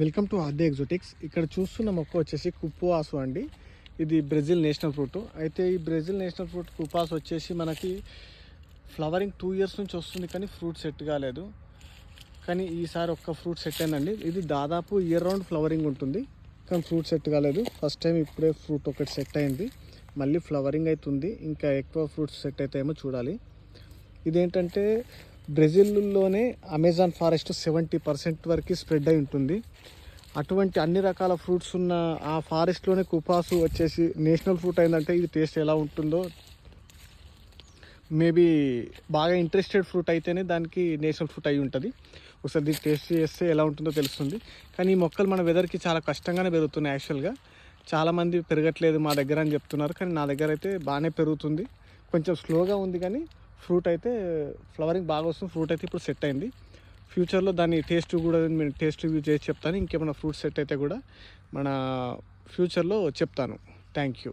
Welcome to ఆర్డే ఎగ్జోటిక్స్. ఇక్కడ చూస్తున్న మొక్క వచ్చేసి కుప్పువాసు అండి. ఇది బ్రెజిల్ నేషనల్ ఫ్రూట్. అయితే ఈ బ్రెజిల్ నేషనల్ ఫ్రూట్ కుపాస్ వచ్చేసి మనకి ఫ్లవరింగ్ టూ ఇయర్స్ నుంచి వస్తుంది కానీ ఫ్రూట్ సెట్ కాలేదు. కానీ ఈసారి ఒక్క ఫ్రూట్ సెట్ అయిందండి. ఇది దాదాపు ఇయర్ రౌండ్ ఫ్లవరింగ్ ఉంటుంది. కానీ ఫ్రూట్ సెట్ కాలేదు. ఫస్ట్ టైం ఇప్పుడే ఫ్రూట్ ఒకటి సెట్ అయింది. మళ్ళీ ఫ్లవరింగ్ అవుతుంది ఇంకా ఎక్కువ ఫ్రూట్స్ సెట్ అవుతాయేమో చూడాలి. ఇదేంటంటే బ్రెజిల్లోనే అమెజాన్ ఫారెస్ట్ సెవెంటీ పర్సెంట్ వరకు స్ప్రెడ్ అయి ఉంటుంది. అటువంటి అన్ని రకాల ఫ్రూట్స్ ఉన్న ఆ ఫారెస్ట్లోనే కుపాసు వచ్చేసి నేషనల్ ఫ్రూట్ అయిందంటే ఇది టేస్ట్ ఎలా ఉంటుందో మేబీ బాగా ఇంట్రెస్టెడ్ ఫ్రూట్ అయితేనే దానికి నేషనల్ ఫ్రూట్ అయి ఉంటుంది. ఒకసారి దీన్ని టేస్ట్ చేస్తే ఎలా ఉంటుందో తెలుస్తుంది. కానీ ఈ మొక్కలు మన వెదర్కి చాలా కష్టంగానే పెరుగుతున్నాయి యాక్చువల్గా. చాలామంది పెరగట్లేదు మా దగ్గర అని చెప్తున్నారు. కానీ నా దగ్గర అయితే బాగానే పెరుగుతుంది. కొంచెం స్లోగా ఉంది కానీ ఫ్రూట్ అయితే ఫ్లవరింగ్ బాగా వస్తుంది ఫ్రూట్ అయితే ఇప్పుడు సెట్ అయింది. ఫ్యూచర్లో దాని టేస్ట్ కూడా నేను టేస్ట్ రివ్యూ చేసి చెప్తాను ఇంకేమైనా ఫ్రూట్ సెట్ అయితే కూడా మన ఫ్యూచర్లో చెప్తాను. Thank you.